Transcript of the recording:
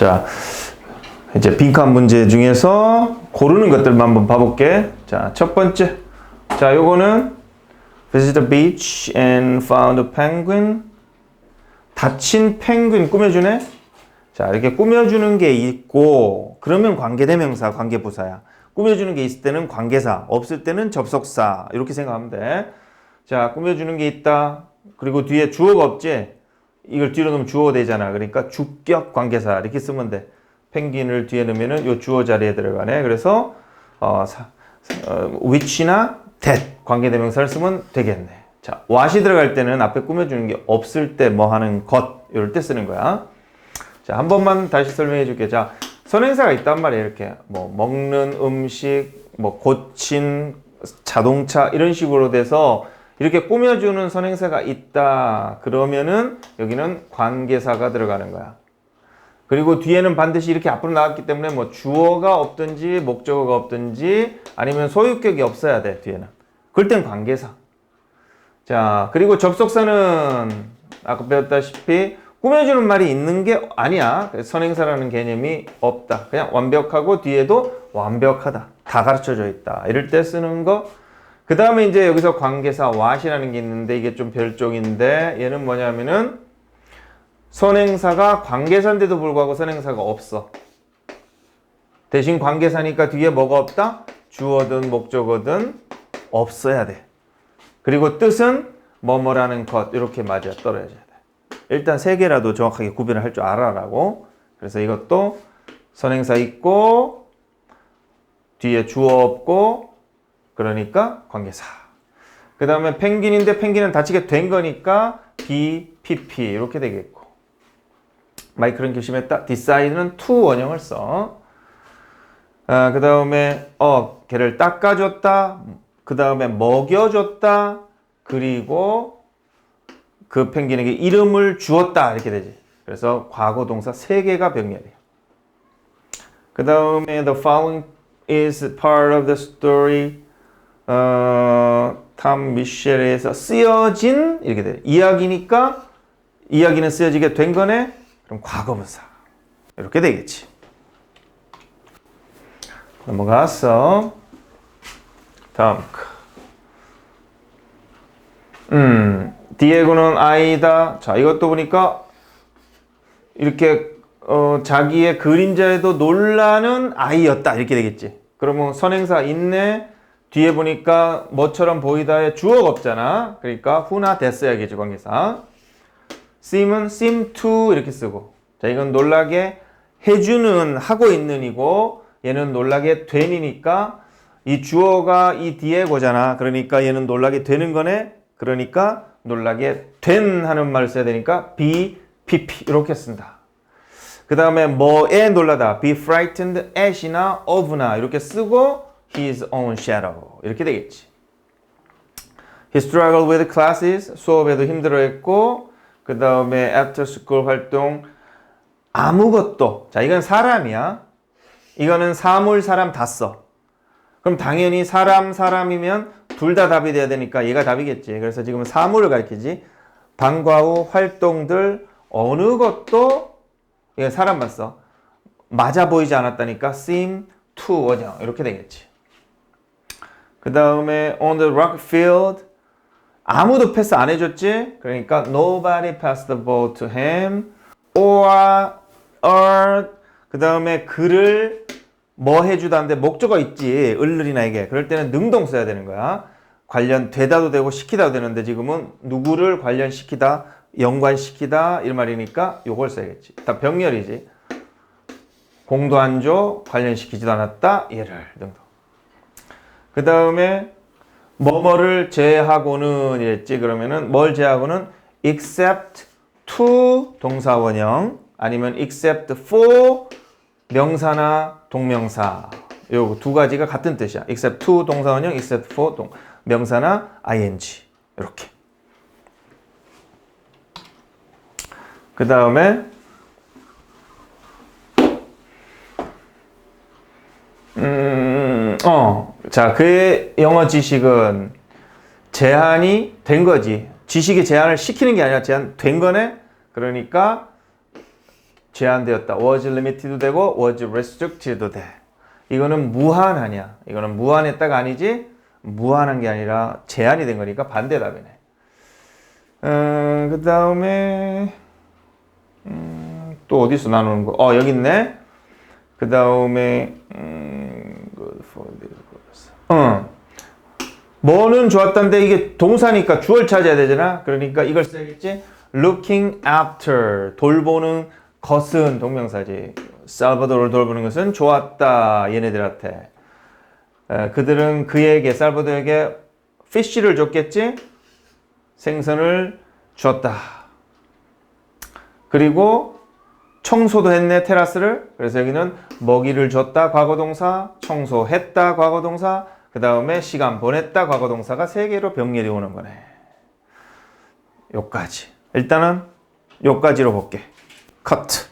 자, 이제 빈칸 문제 중에서 고르는 것들만 한번 봐볼게. 자, 첫 번째. 자, 요거는 visit the beach and found a penguin. 다친 펭귄 꾸며주네. 자, 이렇게 꾸며주는 게 있고, 그러면 관계대명사, 관계부사야. 꾸며주는 게 있을 때는 관계사, 없을 때는 접속사. 이렇게 생각하면 돼. 자, 꾸며주는 게 있다. 그리고 뒤에 주어가 없지? 이걸 뒤로 넣으면 주어가 되잖아. 그러니까 주격 관계사. 이렇게 쓰면 돼. 펭귄을 뒤에 넣으면은 요 주어 자리에 들어가네. 그래서, 어, 사, 어, which나 that 관계대명사를 쓰면 되겠네. 자, what이 들어갈 때는 앞에 꾸며주는 게 없을 때 뭐 하는 것, 이럴 때 쓰는 거야. 자, 한 번만 다시 설명해 줄게. 자, 선행사가 있단 말이에요. 이렇게 뭐 먹는 음식, 뭐 고친 자동차 이런 식으로 돼서 이렇게 꾸며주는 선행사가 있다. 그러면은 여기는 관계사가 들어가는 거야. 그리고 뒤에는 반드시 이렇게 앞으로 나왔기 때문에 뭐 주어가 없든지 목적어가 없든지 아니면 소유격이 없어야 돼 뒤에는. 그럴 땐 관계사. 자 그리고 접속사는 아까 배웠다시피 꾸며주는 말이 있는 게 아니야. 선행사라는 개념이 없다. 그냥 완벽하고 뒤에도 완벽하다. 다 가르쳐져 있다. 이럴 때 쓰는 거. 그 다음에 이제 여기서 관계사 what이라는 게 있는데 이게 좀 별종인데 얘는 뭐냐면은 선행사가 관계사인데도 불구하고 선행사가 없어. 대신 관계사니까 뒤에 뭐가 없다? 주어든 목적어든 없어야 돼. 그리고 뜻은 뭐뭐라는 것 이렇게 맞아 떨어져야 돼. 일단 세 개라도 정확하게 구별을 할 줄 알아라고. 그래서 이것도 선행사 있고 뒤에 주어 없고 그러니까 관계사. 그 다음에 펭귄인데 펭귄은 다치게 된 거니까 B, PP 이렇게 되겠고 마이크는 결심했다. decide는 to 원형을 써. 아, 그 다음에 어 걔를 닦아줬다. 그 다음에 먹여줬다. 그리고 그 펭귄에게 이름을 주었다 이렇게 되지. 그래서 과거 동사 세 개가 병렬이에요. 그 다음에 the following is part of the story. 어, 탐 미셸에서 쓰여진 이렇게 돼. 이야기니까 이야기는 쓰여지게 된 거네. 그럼 과거분사 이렇게 되겠지. 넘어갔어. 다음. 음, 디에고는 아이다. 자, 이것도 보니까 이렇게 어, 자기의 그림자에도 놀라는 아이였다 이렇게 되겠지. 그러면 선행사 있네. 뒤에 보니까 뭐처럼 보이다에 주어가 없잖아. 그러니까 후나 됐어야겠지 관계사. seem은 seem to 이렇게 쓰고. 자, 이건 놀라게 해주는 하고 있는이고 얘는 놀라게 된이니까 이 주어가 이 뒤에 거잖아. 그러니까 얘는 놀라게 되는 거네. 그러니까 놀라게 된 하는 말을 써야 되니까 be, pp 이렇게 쓴다. 그 다음에 뭐에 놀라다 be frightened at이나 of나 이렇게 쓰고 his own shadow 이렇게 되겠지. He struggled with classes 수업에도 힘들어했고 그 다음에 after school 활동 아무것도 자 이건 사람이야. 이거는 사물 사람 다 써. 그럼 당연히 사람 사람이면 둘 다 답이 돼야 되니까 얘가 답이겠지. 그래서 지금 사물을 가리키지. 방과 후 활동들 어느 것도 사람만 써. 맞아 보이지 않았다니까 seem to 원형 이렇게 되겠지. 그 다음에 on the rock field 아무도 패스 안 해줬지. 그러니까 nobody passed the ball to him or 그 다음에 그를 뭐 해주다는데 목적어 있지? 을을이나 이게. 그럴 때는 능동 써야 되는 거야. 관련되다도 되고 시키다도 되는데 지금은 누구를 관련시키다 연관시키다 이 말이니까 요걸 써야겠지. 다 병렬이지. 공도한조 관련시키지도 않았다 얘를 등등 그 다음에 뭐뭐를 제하고는 이랬지 그러면은 뭘 제하고는 except to 동사원형 아니면 except for 명사나 동명사 요 두 가지가 같은 뜻이야. except to 동사원형, except for 동 명사나 ing 이렇게. 그 다음에 음, 어, 자, 그의 영어 지식은 제한이 된 거지. 지식의 제한을 시키는 게 아니라 제한된 거네. 그러니까 제한되었다. was limited도 되고 was restricted도 돼. 이거는 무한하냐? 이거는 무한했다가 아니지 무한한 게 아니라 제한이 된 거니까 반대답이네. 어, 그 다음에 음, 또 어디서 나누는 거? 어 여기 있네. 그 다음에 음, 어. 뭐는 좋았다는데 이게 동사니까 주어를 찾아야 되잖아. 그러니까 이걸 써야겠지. Looking after 돌보는 것은 동명사지. 살바도를 돌보는 것은 좋았다 얘네들한테. 에, 그들은 그에게 살바도에게 피쉬를 줬겠지. 생선을 줬다. 그리고 청소도 했네 테라스를. 그래서 여기는 먹이를 줬다 과거동사, 청소했다 과거동사, 그 다음에 시간 보냈다 과거동사가 세 개로 병렬이 오는 거네. 요까지. 일단은 요까지로 볼게. 컷.